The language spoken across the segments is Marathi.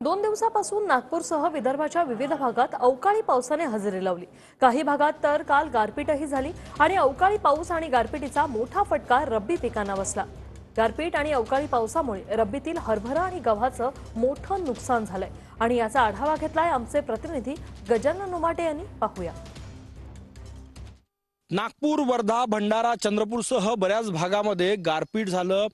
दोन दिवसापासून नागपूरसह विदर्भाच्या विविध भागात अवकाळी पावसाने हजेरी लावली. काही भागात तर काल गारपीटही झाली आणि अवकाळी पाऊस आणि गारपिटीचा मोठा फटका रब्बी पिकांना बसला. गारपीट आणि अवकाळी पावसामुळे रब्बीतील हरभरा आणि गव्हाचं मोठं नुकसान झालंय. आणि याचा आढावा घेतलाय आमचे प्रतिनिधी गजानन उमाटे यांनी. पाहूया. नागपूर वर्धा भंडारा चंद्रपूरसह बऱ्याच भागामध्ये गारपीट झालं.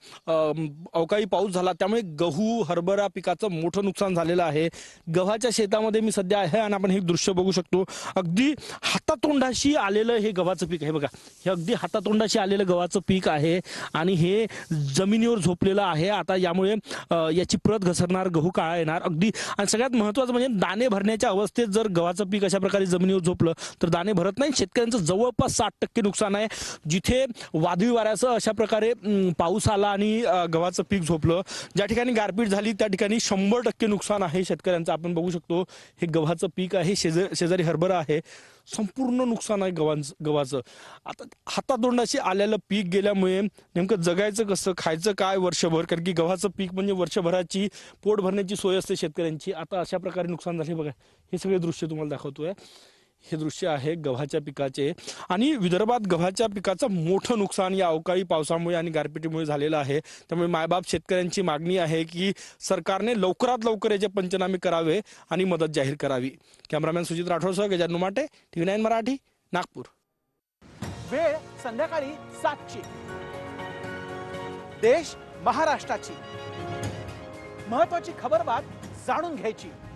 अवकाळी पाऊस झाला. त्यामुळे गहू हरभरा पिकाचं मोठं नुकसान झालेलं आहे. गव्हाच्या शेतामध्ये मी सध्या आहे आणि आपण हे दृश्य बघू शकतो. अगदी हातातोंडाशी आलेलं हे गव्हाचं पीक आहे बघा. हे अगदी हातातोंडाशी आलेलं गव्हाचं पीक आहे आणि हे जमिनीवर झोपलेलं आहे. आता यामुळे याची प्रत घसरणार गहू काळा येणार. अगदी आणि सगळ्यात महत्त्वाचं म्हणजे दाणे भरण्याच्या अवस्थेत जर गव्हाचं पीक अशा प्रकारे जमिनीवर झोपलं तर दाणे भरत नाही. शेतकऱ्यांचं जवळपास साठ टक्के नुकसान आहे. जिथे वादळी वाऱ्याचं अशा प्रकारे पाऊस आला आणि गव्हाचं पीक झोपलं ज्या ठिकाणी गारपीट झाली त्या ठिकाणी शंभर टक्के नुकसान आहे शेतकऱ्यांचं. आपण बघू शकतो हे गव्हाचं पीक आहे शेजा शेजारी हरभरा आहे. संपूर्ण नुकसान आहे गव्हांचं गव्हाचं. आता हातातोंडाशी आलेलं पीक गेल्यामुळे नेमकं जगायचं कसं खायचं काय वर्षभर? कारण की गव्हाचं पीक म्हणजे वर्षभराची पोट भरण्याची सोय असते शेतकऱ्यांची. आता अशा प्रकारे नुकसान झाले बघा. हे सगळे दृश्य तुम्हाला दाखवतोय. हे दृश्य आहे गव्हाच्या पिकाचे. आणि विदर्भात गव्हाच्या पिकाचं मोठं नुकसान या अवकाळी पावसामुळे आणि गारपिटीमुळे झालेलं आहे. त्यामुळे मायबाप शेतकऱ्यांची मागणी आहे की सरकारने लवकरात लवकर याचे पंचनामे करावे आणि मदत जाहीर करावी. कॅमेरामॅन सुजित राठोडसह गजान नुमाटे टीव्ही नाईन मराठी नागपूर. वेळ संध्याकाळी सातची. देश महाराष्ट्राची. महत्वाची खबर बात जाणून घ्यायची.